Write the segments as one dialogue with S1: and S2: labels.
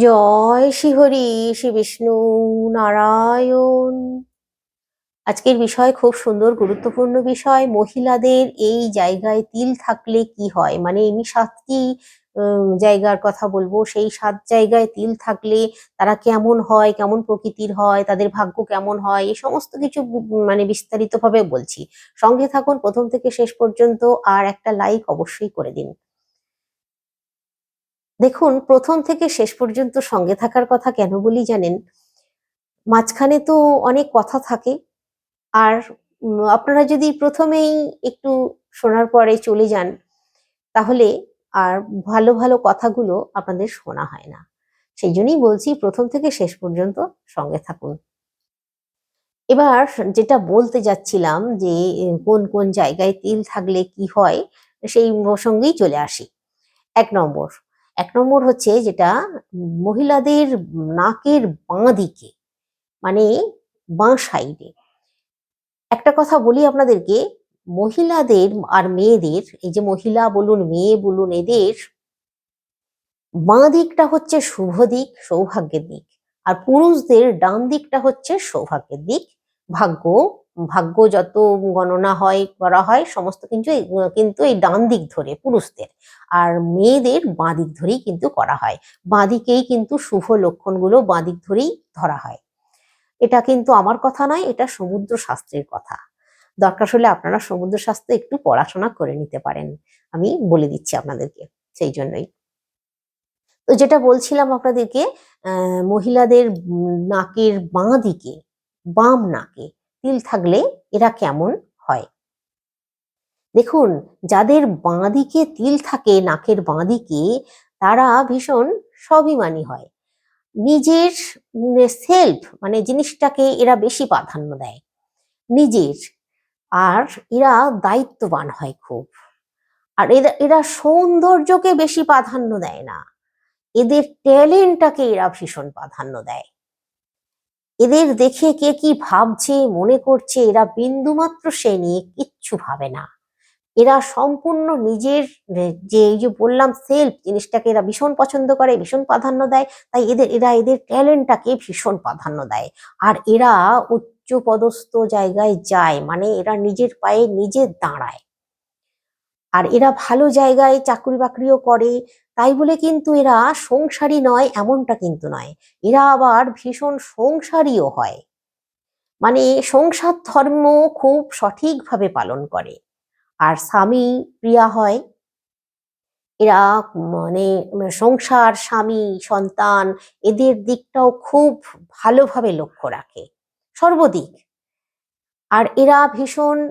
S1: জয় শ্রীহরি শ্রী বিষ্ণু নারায়ণ। আজকের বিষয় খুব সুন্দর, গুরুত্বপূর্ণ বিষয়, মহিলাদের এই জায়গায় তিল থাকলে কি হয়? মানে আমি সাতটি জায়গার কথা বলব, সেই সাত জায়গায় তিল থাকলে তারা কেমন হয়, কেমন প্রকৃতির হয়, তাদের ভাগ্য কেমন হয়, এই সমস্ত কিছু মানে বিস্তারিত ভাবে বলছি। সঙ্গে থাকুন, প্রথম থেকে শেষ পর্যন্ত, আর একটা লাইক অবশ্যই করে দিন। দেখুন, প্রথম থেকে শেষ পর্যন্ত সঙ্গে থাকার কথা কেন বলি জানেন? মাঝখানে তো অনেক কথা থাকে। আর আপনারা যদি প্রথমেই একটু শোনার পরে চলে যান, তাহলে আর ভালো ভালো কথাগুলো আপনাদের শোনা হয় না। সেই জন্যই বলছি প্রথম থেকে শেষ পর্যন্ত সঙ্গে থাকুন। এবার যেটা বলতে যাচ্ছিলাম যে কোন কোন জায়গায় তিল থাকলে কি হয়, সেই প্রসঙ্গেই চলে আসি। এক নম্বর এক নম্বর হচ্ছে যেটা মহিলাদের নাকের বাঁ দিকে মানে বাঁ সাইডে। একটা কথা বলি আপনাদেরকে, মহিলাদের আর মেয়েদের, এই যে মহিলা বলুন, মেয়ে বলুন, এদের বাঁ দিকটা হচ্ছে শুভ দিক, সৌভাগ্যের দিক। আর পুরুষদের ডান দিকটা হচ্ছে সৌভাগ্যের দিক, ভাগ্য ভাগ্য যত গণনা হয়, করা হয়, সমস্ত কিন্তু কিন্তু এই ডান দিক ধরে পুরুষদের। আর মেয়েদের বাঁ দিক ধরেই কিন্তু করা হয়। বাঁ দিকেই কিন্তু শুভ লক্ষণগুলো বাঁ দিক ধরেই ধরা হয়। এটা কিন্তু আমার কথা নয়, এটা সমুদ্র শাস্ত্রের কথা। দরকার হলে আপনারা সমুদ্র শাস্ত্র একটু পড়াশোনা করে নিতে পারেন। আমি বলে দিচ্ছি আপনাদেরকে, সেই জন্যই। তো যেটা বলছিলাম আপনাদেরকে মহিলাদের নাকের বাঁ দিকে, বাম নাকে তিল থাকলে এরা কেমন হয়? দেখুন, যাদের বাঁ দিকে তিল থাকে, নাকের বাঁ দিকে তারা ভীষণ স্বাভিমানী হয়। নিজের সেলফ মানে জিনিসটাকে এরা বেশি প্রাধান্য দেয়। নিজের, আর এরা দায়িত্ববান হয় খুব। আর এরা এরা সৌন্দর্যকে বেশি প্রাধান্য দেয় না। এদের ট্যালেন্টটাকে এরা ভীষণ প্রাধান্য দেয়। এদের দেখে কে কি ভাবছে, মনে করছে, এরা বিন্দুমাত্র সে নিয়ে কিচ্ছু ভাবে না। এরা সম্পূর্ণ নিজের, যে এই যে বললাম সেলফ জিনিসটাকে এরা ভীষণ পছন্দ করে, ভীষণ প্রাধান্য দেয়, তাই এদের, এরা এদের ট্যালেন্টটাকে ভীষণ প্রাধান্য দেয়। আর এরা উচ্চ পদস্থ জায়গায় যায় মানে এরা নিজের পায়ে নিজে দাঁড়ায়। আর এরা ভালো জায়গায় চাকরি বাকরিও করে। তাই বলে কিন্তু এরা সংসারী নয়, এমনটা কিন্তু নয়। এরা আবার ভীষণ সংসারীও হয়। মানে সংসার ধর্ম খুব সঠিকভাবে পালন করে। আর স্বামী প্রিয়া হয়। এরা মানে সংসার, স্বামী, সন্তান এদের দিকটাও খুব ভালোভাবে লক্ষ্য রাখে। সর্বদিক। আর এরা ভীষণ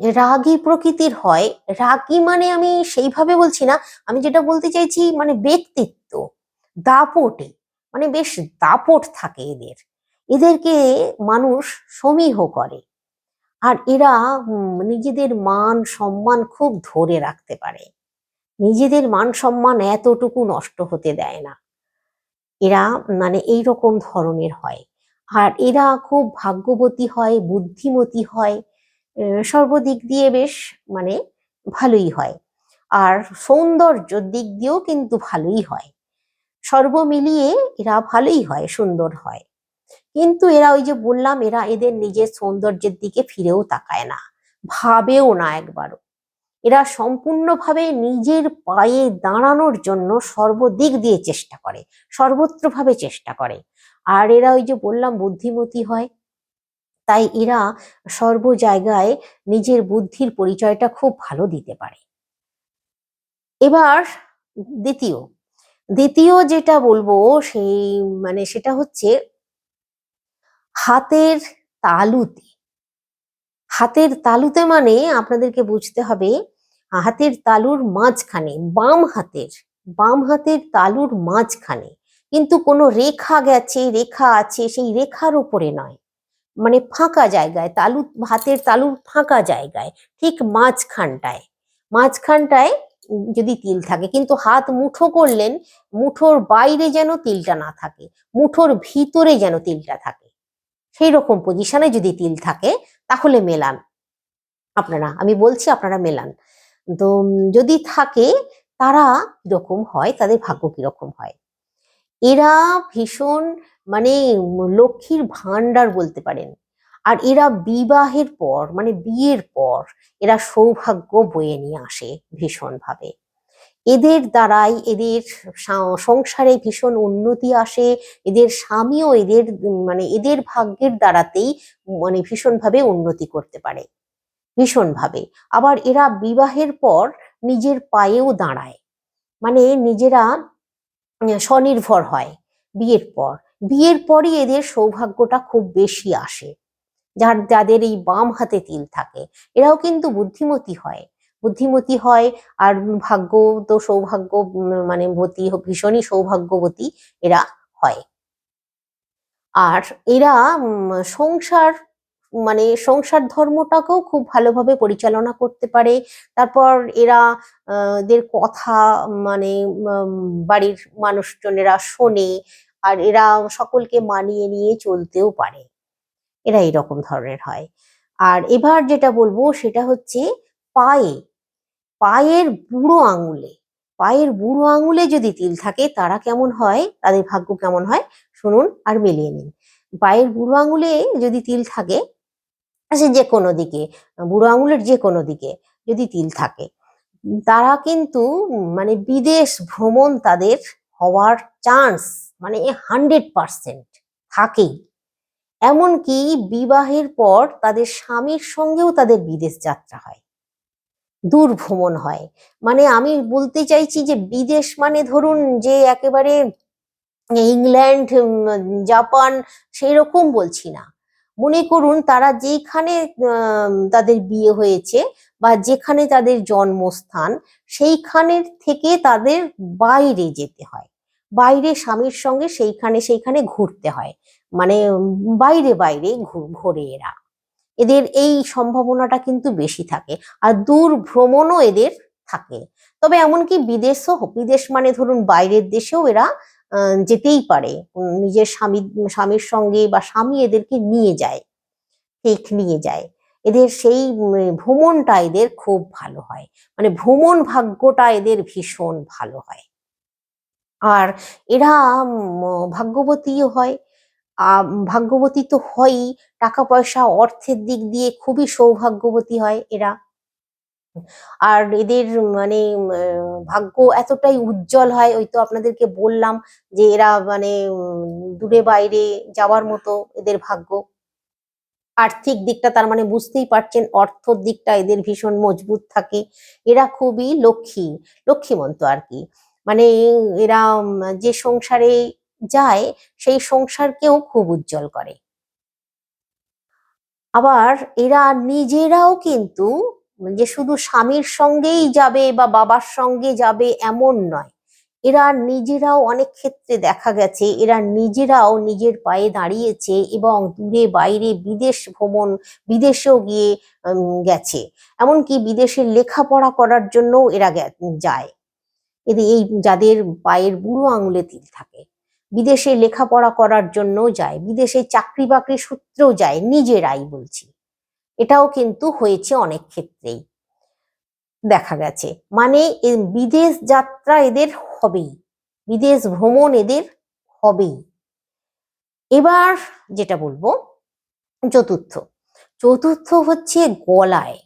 S1: রাগী প্রকৃতির হয়। রাগী মানে আমি সেইভাবে বলছি না, আমি যেটা বলতে চাইছি মানে ব্যক্তিত্ব, দাপটে মানে বেশ দাপট থাকে এদের। এদেরকে মানুষ সমীহ করে। আর এরা নিজেদের মান সম্মান খুব ধরে রাখতে পারে। নিজেদের মান সম্মান এতটুকু নষ্ট হতে দেয় না। এরা মানে এই রকম ধরনের হয়। আর এরা খুব ভাগ্যবতী হয়, বুদ্ধিমতী হয় সর্বদিক দিয়ে বেশ মানে ভালোই হয়। আর সৌন্দর্যর দিক দিয়েও কিন্তু ভালোই হয়। সর্ব মিলিয়ে এরা ভালোই হয়, সুন্দর হয়। কিন্তু এরা ওই যে বললাম, এরা এদের নিজের সৌন্দর্যের দিকে ফিরেও তাকায় না, ভাবেও না একবারও। এরা সম্পূর্ণভাবে নিজের পায়ে দাঁড়ানোর জন্য সর্বদিক দিয়ে চেষ্টা করে, সর্বত্রভাবে চেষ্টা করে। আর এরা ওই যে বললাম, বুদ্ধিমতী হয় তাই এরা সর্ব জায়গায় নিজের বুদ্ধির পরিচয়টা খুব ভালো দিতে পারে। এবার দ্বিতীয়। দ্বিতীয় যেটা বলব সেই মানে সেটা হচ্ছে হাতের তালুতে। হাতের তালুতে মানে আপনাদেরকে বুঝতে হবে, হাতের তালুর মাঝখানে, বাম হাতের বাম হাতের তালুর মাঝখানে। কিন্তু কোনো রেখা গেছে, রেখা আছে, সেই রেখার উপরে নয়। মানে ফাঁকা জায়গায়, তালু হাতের তালুর ফাঁকা জায়গায়, ঠিক মাঝখানটায়। মাঝখানটায় যদি তিল থাকে, কিন্তু হাত মুঠো করলেন, মুঠোর বাইরে যেন তিলটা না থাকে, মুঠোর ভিতরে যেন তিলটা থাকে। সেই রকম পজিশনে যদি তিল থাকে, তাহলে মেলান। আপনারা, আমি বলছি আপনারা মেলান। তো, যদি থাকে, তারা কীরকম হয়, তাদের ভাগ্য কীরকম হয়? এরা ভীষণ মানে লক্ষ্মীর ভাণ্ডার বলতে পারেন। আর এরা বিবাহের পর মানে বিয়ের পর, এরা সৌভাগ্য বয়ে নিয়ে আসে ভীষণভাবে। এদের দ্বারাই এদের সংসারে ভীষণ উন্নতি আসে। এদের স্বামীও এদের মানে এদের ভাগ্যের দ্বারাতেই মানে ভীষণভাবে উন্নতি করতে পারে। ভীষণভাবে। আবার এরা বিবাহের পর নিজের পায়েও দাঁড়ায়। মানে নিজেরা স্বনির্ভর হয় বিয়ের পর। বিয়ের পরই এদের সৌভাগ্যটা খুব বেশি আসে। যার, যাদের এই বাম হাতে তিল থাকে, এরাও কিন্তু বুদ্ধিমতী হয়। বুদ্ধিমতী হয় আর ভাগ্য তো সৌভাগ্য মানে বতী ভীষণই সৌভাগ্যবতী এরা হয়। আর এরা সংসার মানে সংসার ধর্মটাকেও খুব ভালোভাবে পরিচালনা করতে পারে। তারপর এরা এদের কথা মানে বাড়ির মানুষজনেরা শোনে আর এরা সকলকে মানিয়ে নিয়ে চলতেও পারে। এরা এরকম ধরনের হয়। আর এবার যেটা বলব সেটা হচ্ছে পায়ে। পায়ের বুড়ো আঙুলে, পায়ের বুড়ো আঙুলে যদি তিল থাকে তারা কেমন হয়, তাদের ভাগ্য কেমন হয়, শুনুন আর মিলিয়ে নিন। পায়ের বুড়ো আঙুলে যদি তিল থাকে সে যে কোনো দিকে, বুড়ো আঙুলের যে কোনো দিকে যদি তিল থাকে। তারা কিন্তু মানে বিদেশ ভ্রমণ তাদের হওয়ার চান্স মানে হান্ড্রেড পার্সেন্ট থাকেই। এমনকি বিবাহের পর তাদের স্বামীর সঙ্গেও তাদের বিদেশ যাত্রা হয়। দূর ভ্রমণ হয়। মানে আমি বলতে চাইছি যে বিদেশ মানে ধরুন যে একেবারে ইংল্যান্ড জাপান সেই রকম বলছি না। মনে করুন তারা যেখানে তাদের বিয়ে হয়েছে বা যেখানে তাদের জন্মস্থান সেইখানের থেকে তাদের বাইরে যেতে হয়। বাইরে স্বামীর সঙ্গে সেইখানে সেইখানে ঘুরতে হয়। মানে বাইরে বাইরে ঘোরে এরা। এদের এই সম্ভাবনাটা কিন্তু বেশি থাকে আর দূর ভ্রমণও এদের থাকে। তবে এমনকি বিদেশও, বিদেশ মানে ধরুন বাইরের দেশেও এরা যেতেই পারে। নিজের স্বামী, স্বামীর সঙ্গে বা স্বামী এদেরকে নিয়ে যায় ঠিক নিয়ে যায়। এদের সেই ভ্রমণটা এদের খুব ভালো হয়। মানে ভ্রমণ ভাগ্যটা এদের ভীষণ ভালো হয়। আর এরা ভাগ্যবতীও হয়। ভাগ্যবতী তো হয়ই। টাকা পয়সা অর্থের দিক দিয়ে খুবই সৌভাগ্যবতী হয় এরা। আর এদের মানে ভাগ্য এতটাই উজ্জ্বল হয়, ওই তো আপনাদেরকে বললাম যে এরা মানে দূরে বাইরে যাওয়ার মতো এদের ভাগ্য। আর্থিক দিকটা তার মানে বুঝতেই পারছেন, অর্থর দিকটা এদের ভীষণ মজবুত থাকে। এরা খুবই লক্ষ্মী, লক্ষ্মীমন্ত আর কি। মানে এরা যে সংসারে যায়, সেই সংসারকেও খুব উজ্জ্বল করে। আবার এরা নিজেরাও কিন্তু যে শুধু স্বামীর সঙ্গেই যাবে বা বাবার সঙ্গে যাবে এমন নয়। এরা নিজেরাও অনেক ক্ষেত্রে দেখা গেছে, এরা নিজেরাও নিজের পায়ে দাঁড়িয়েছে এবং দূরে বাইরে বিদেশ ভ্রমণ, বিদেশেও গিয়ে গেছে। এমনকি বিদেশে লেখাপড়া করার জন্য এরা যায়। এদের এই যাদের পায়ের বুড়ো আঙুলে তিল থাকে। বিদেশে লেখাপড়া করার জন্য যায়, বিদেশে চাকরি বাকরি সূত্রেও যায়, নিজেরাই বলছি। এটাও কিন্তু হয়েছে অনেক ক্ষেত্রেই। দেখা গেছে। মানে বিদেশ যাত্রা এদের হবেই। বিদেশ ভ্রমণ এদের হবেই। এবার যেটা বলব, চতুর্থ। চতুর্থ হচ্ছে গলায়।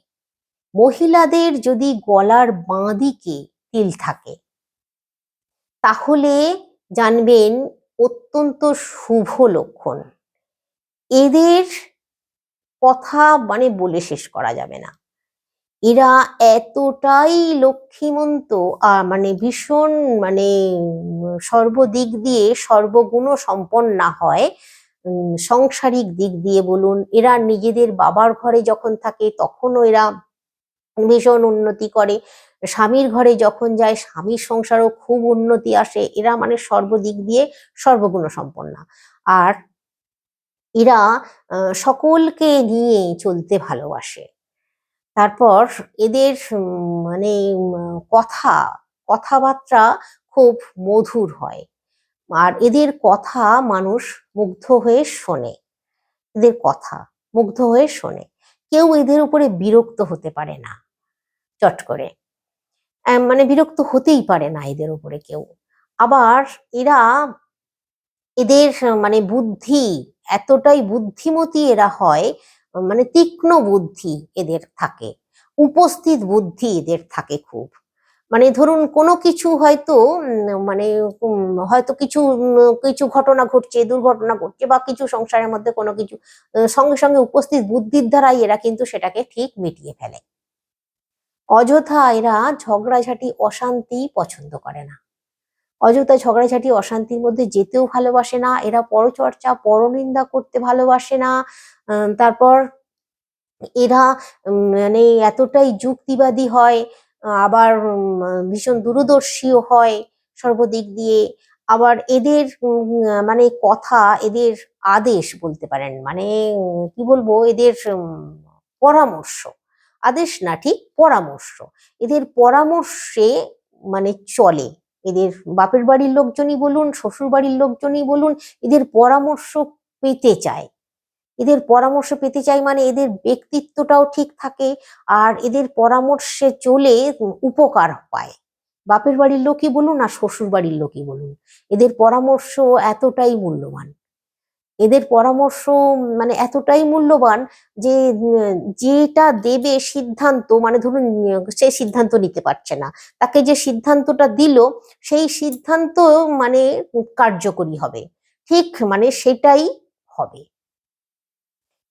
S1: মহিলাদের যদি গলার বাঁ দিকে তিল থাকে, তাহলে জানবেন অত্যন্ত শুভ লক্ষণ। এদের কথা মানে বলে শেষ করা যাবে না। এরা এতটাই লক্ষ্মীমন্ত মানে ভীষণ মানে সর্বদিক দিয়ে সর্বগুণ সম্পন্না হয় সংসারিক দিক দিয়ে বলুন, এরা নিজেদের বাবার ঘরে যখন থাকে তখনও এরা ভীষণ উন্নতি করে। স্বামীর ঘরে যখন যায়, স্বামীর সংসারও খুব উন্নতি আসে। এরা মানে সর্বদিক দিয়ে সর্বগুণ সম্পন্না। আর এরা সকলকে নিয়ে চলতে ভালোবাসে। তারপর এদের মানে কথা, কথাবার্তা খুব মধুর হয়। আর এদের কথা মানুষ মুগ্ধ হয়ে শোনে। এদের কথা মুগ্ধ হয়ে শোনে। কেউ এদের উপরে বিরক্ত হতে পারে না, চট করে। মানে বিরক্ত হতেই পারে না এদের উপরে কেউ। আবার এরা এদের মানে বুদ্ধি, এতটাই বুদ্ধিমতী এরা হয় মানে তীক্ষ্ণ বুদ্ধি এদের থাকে, উপস্থিত বুদ্ধি এদের থাকে খুব। মানে ধরুন কোনো কিছু হয়তো মানে হয়তো কিছু কিছু ঘটনা ঘটছে, দুর্ঘটনা ঘটছে বা কিছু সংসারের মধ্যে কোনো কিছু সঙ্গে সঙ্গে উপস্থিত বুদ্ধির দ্বারাই এরা কিন্তু সেটাকে ঠিক মিটিয়ে ফেলে। অযথা এরা ঝগড়াঝাটি, অশান্তি পছন্দ করে না। অযথা ঝগড়াঝাটি, অশান্তির মধ্যে যেতেও ভালোবাসে না, এরা পরচর্চা, পরনিন্দা করতে ভালোবাসে না। তারপর এরা মানে এতটাই যুক্তিবাদী হয়, আবার ভীষণ দূরদর্শীও হয় সর্বদিক দিয়ে। আবার এদের মানে কথা, এদের আদেশ বলতে পারেন মানে কি বলব, এদের পরামর্শ। আদেশ না, ঠিক পরামর্শ। এদের পরামর্শে মানে চলে। এদের বাপের বাড়ির লোকজনই বলুন, শ্বশুর বাড়ির লোকজনই বলুন, এদের পরামর্শ পেতে চায়। এদের পরামর্শ পেতে চাই মানে এদের ব্যক্তিত্বটাও ঠিক থাকে আর এদের পরামর্শে চলে উপকার পায়। বাপের বাড়ির লোকই বলুন আর শ্বশুর বাড়ির লোকই বলুন। এদের পরামর্শ এতটাই মূল্যবান। এদের পরামর্শ মানে এতটাই মূল্যবান যে, যেটা দেবে সিদ্ধান্ত মানে ধরুন, সে সিদ্ধান্ত নিতে পারছে না। তাকে যে সিদ্ধান্তটা দিল, সেই সিদ্ধান্ত মানে কার্যকরী হবে। ঠিক মানে সেটাই হবে।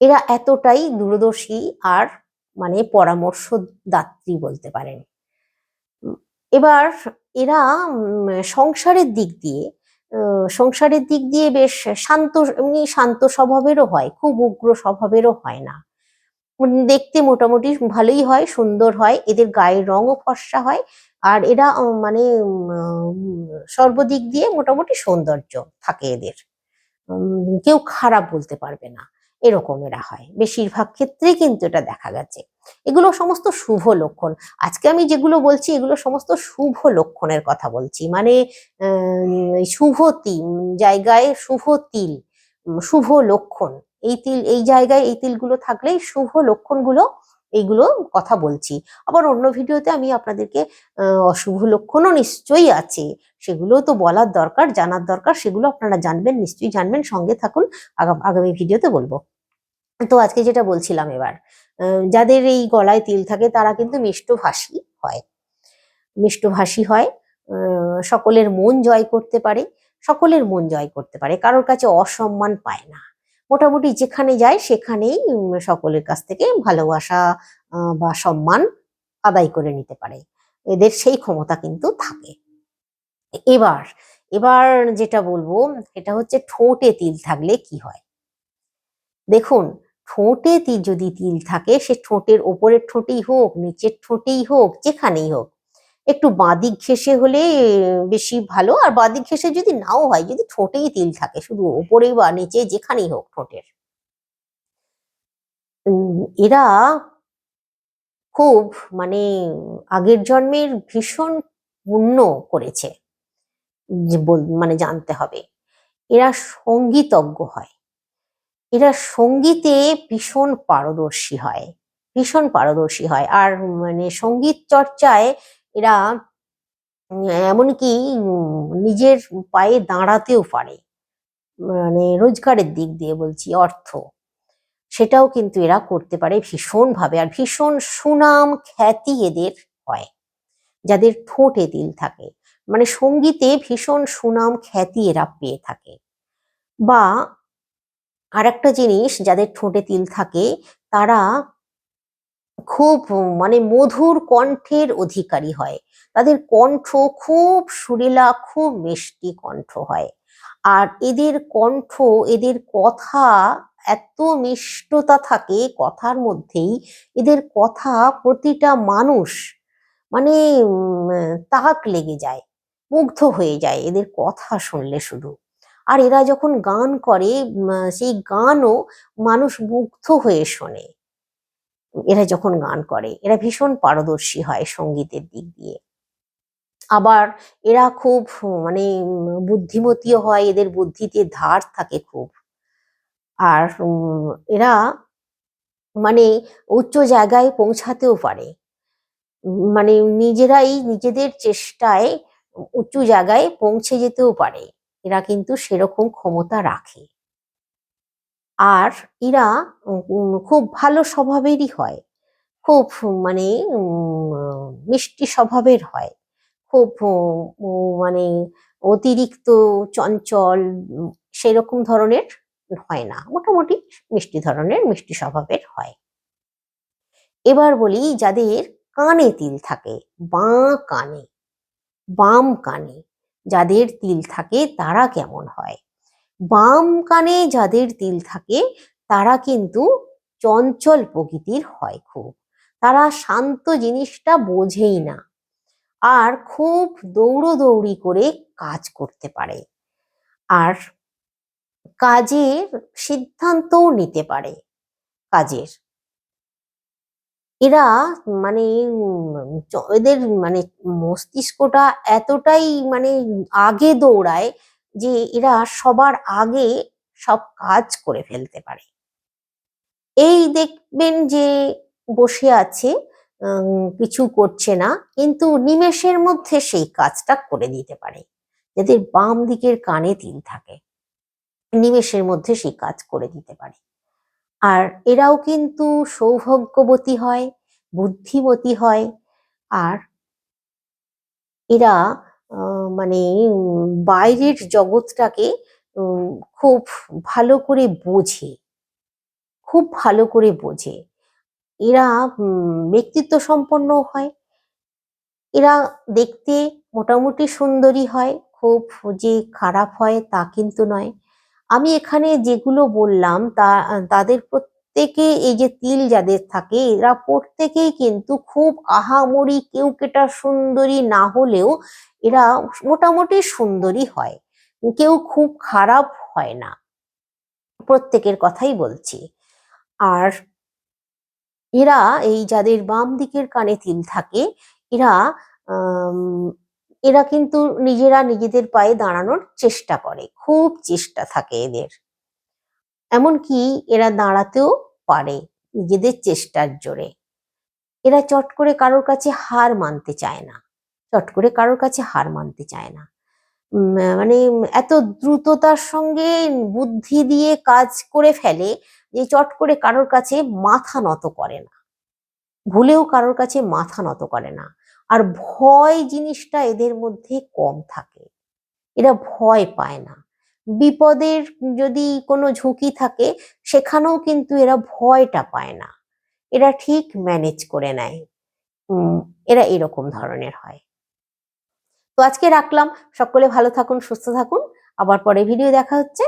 S1: এরা এতটাই দূরদর্শী আর মানে পরামর্শদাত্রী বলতে পারেন। এবার, এরা সংসারের দিক দিয়ে সংসারের দিক দিয়ে বেশ শান্ত, এমনি শান্ত স্বভাবেরও হয়, খুব উগ্র স্বভাবেরও হয় না। দেখতে মোটামুটি ভালোই হয়, সুন্দর হয়, এদের গায়ের রঙও ফর্সা হয়, আর এরা মানে সর্বদিক দিয়ে মোটামুটি সৌন্দর্য থাকে এদের। কেউ খারাপ বলতে পারবে না। এরকম এরা হয়। বেশিরভাগ ক্ষেত্রেই কিন্তু এটা দেখা গেছে। এগুলো সমস্ত শুভ লক্ষণ। আজকে আমি যেগুলো বলছি, এগুলো সমস্ত শুভ লক্ষণের কথা বলছি। মানে শুভ তিল, জায়গায় শুভ তিল শুভ লক্ষণ। এই তিল, এই জায়গায় এই তিলগুলো থাকলেই শুভ লক্ষণগুলো এইগুলো কথা বলছি। আবার অন্য ভিডিওতে আমি আপনাদেরকে অশুভ লক্ষণও নিশ্চয়ই আছে সেগুলো তো বলার দরকার, জানার দরকার, সেগুলো আপনারা জানবেন, নিশ্চয়ই জানবেন, সঙ্গে থাকুন আগা- আগামী ভিডিওতে বলব। তো আজকে যেটা বলছিলাম এবার যাদের এই গলায় তিল থাকে তারা কিন্তু মিষ্টভাষী হয়। মিষ্টভাষী হয় সকলের মন জয় করতে পারে, সকলের মন জয় করতে পারে, কারোর কাছে অসম্মান পায় না। মোটামুটি যেখানে যায় সেখানেই সকলের কাছ থেকে ভালোবাসা বা সম্মান আদায় করে নিতে পারে। এদের সেই ক্ষমতা কিন্তু থাকে। এবার এবার যেটা বলব, এটা হচ্ছে ঠোঁটে তিল থাকলে কি হয়? দেখুন, ঠোঁটে তিল যদি তিল থাকে, সে ঠোঁটের ওপরের ঠোঁটেই হোক, নিচের ঠোঁটেই হোক, যেখানেই হোক একটু বাঁদিক ঘেঁষে হলে বেশি ভালো। আর বাঁদিক ঘেঁষে যদি নাও হয়, যদি ঠোঁটেই তিল থাকে, শুধু ওপরে বা নিচে যেখানেই হোক ঠোঁটের। এরা খুব মানে আগের জন্মের ভীষণ পুণ্য করেছে মানে জানতে হবে। এরা সঙ্গীতজ্ঞ হয়। এরা সঙ্গীতে ভীষণ পারদর্শী হয়, ভীষণ পারদর্শী হয়। আর মানে সংগীত চর্চায় এরা এমনকি নিজের পায়ে দাঁড়াতেও পারে। মানে রোজগারের দিক দিয়ে বলছি, অর্থ। সেটাও কিন্তু এরা করতে পারে ভীষণ ভাবে আর ভীষণ সুনাম খ্যাতি এদের হয়, যাদের ঠোঁটে তিল থাকে। মানে সঙ্গীতে ভীষণ সুনাম খ্যাতি এরা পেয়ে থাকে। বা আরেকটা জিনিস, যাদের ঠোঁটে তিল থাকে, তারা খুব মানে মধুর কণ্ঠের অধিকারী হয়। তাদের কণ্ঠ খুব সুরেলা, খুব মিষ্টি কণ্ঠ হয়। আর এদের কণ্ঠ, এদের কথা এত মিষ্টতা থাকে কথার মধ্যেই, এদের কথা প্রতিটা মানুষ মানে তাক লেগে যায়, মুগ্ধ হয়ে যায় এদের কথা শুনলে শুধু। আর এরা যখন গান করে সেই গানও মানুষ মুগ্ধ হয়ে শোনে। এরা যখন গান করে, এরা ভীষণ পারদর্শী হয় সঙ্গীতের দিক দিয়ে। আবার এরা খুব মানে বুদ্ধিমতীও হয়, এদের বুদ্ধিতে ধার থাকে খুব। আর এরা মানে উচ্চ জায়গায় পৌঁছাতেও পারে। মানে নিজেরাই নিজেদের চেষ্টায় উঁচু জায়গায় পৌঁছে যেতেও পারে। এরা কিন্তু সেরকম ক্ষমতা রাখে। আর এরা খুব ভালো স্বভাবেরই হয়। খুব মানে মিষ্টি স্বভাবের হয়। খুব মানে অতিরিক্ত চঞ্চল সেরকম ধরনের হয় না। মোটামুটি মিষ্টি ধরনের, মিষ্টি স্বভাবের হয়। এবার বলি যাদের কানে তিল থাকে, বাঁ কানে, বাম কানে, যাদের তিল থাকে তারা কেমন হয়? বাম কানে যাদের তিল থাকে, তারা কিন্তু চঞ্চল প্রকৃতির হয় খুব। তারা শান্ত জিনিসটা বোঝেই না আর খুব দৌড়োদৌড়ি করে কাজ করতে পারে। আর কাজের সিদ্ধান্তও নিতে পারে কাজের। এরা মানে এদের মানে মস্তিষ্কটা এতটাই মানে আগে দৌড়ায় যে এরা সবার আগে সব কাজ করে ফেলতে পারে। এই দেখবেন যে বসে আছে কিছু করছে না, কিন্তু নিমেষের মধ্যে সেই কাজটা করে দিতে পারে যাদের বাম দিকের কানে তিল থাকে। নিমেষের মধ্যে সেই কাজ করে দিতে পারে। আর এরাও কিন্তু সৌভাগ্যবতী হয়, বুদ্ধিমতী হয়, আর এরা মানে বাইরের জগৎটাকে খুব ভালো করে বোঝে। খুব ভালো করে বোঝে। এরা ব্যক্তিত্ব সম্পন্ন হয়। এরা দেখতে মোটামুটি সুন্দরী হয়, খুব যে খারাপ হয় তা কিন্তু নয়। আমি এখানে যেগুলো বললাম, তা, তাদের প্রত্যেকে এই যে তিল যাদের থাকে, এরা প্রত্যেকেই কিন্তু খুব আহামরি কেউ কেটা সুন্দরী না হলেও এরা মোটামুটি সুন্দরী হয়। কেউ খুব খারাপ হয় না। প্রত্যেকের কথাই বলছি। আর এরা এই যাদের বাম দিকের কানে তিল থাকে, এরা এরা কিন্তু নিজেরা নিজেদের পায়ে দাঁড়ানোর চেষ্টা করে। খুব চেষ্টা থাকে এদের। এমনকি এরা দাঁড়াতেও পারে নিজেদের চেষ্টার জোরে। এরা চট করে কারোর কাছে হার মানতে চায় না। চট করে কারোর কাছে হার মানতে চায় না। মানে এত দ্রুততার সঙ্গে বুদ্ধি দিয়ে কাজ করে ফেলে যে চট করে কারোর কাছে মাথা নত করে না। ভুলেও কারোর কাছে মাথা নত করে না। আর ভয় জিনিসটা এদের মধ্যে কম থাকে। এরা ভয় পায় না। বিপদের যদি কোনো ঝুঁকি থাকে, সেখানেও কিন্তু এরা ভয়টা পায় না। এরা ঠিক ম্যানেজ করে নেয়। এরা এরকম ধরনের হয়। তো আজকে রাখলাম। সকলে ভালো থাকুন, সুস্থ থাকুন। আবার পরে ভিডিও দেখা হচ্ছে।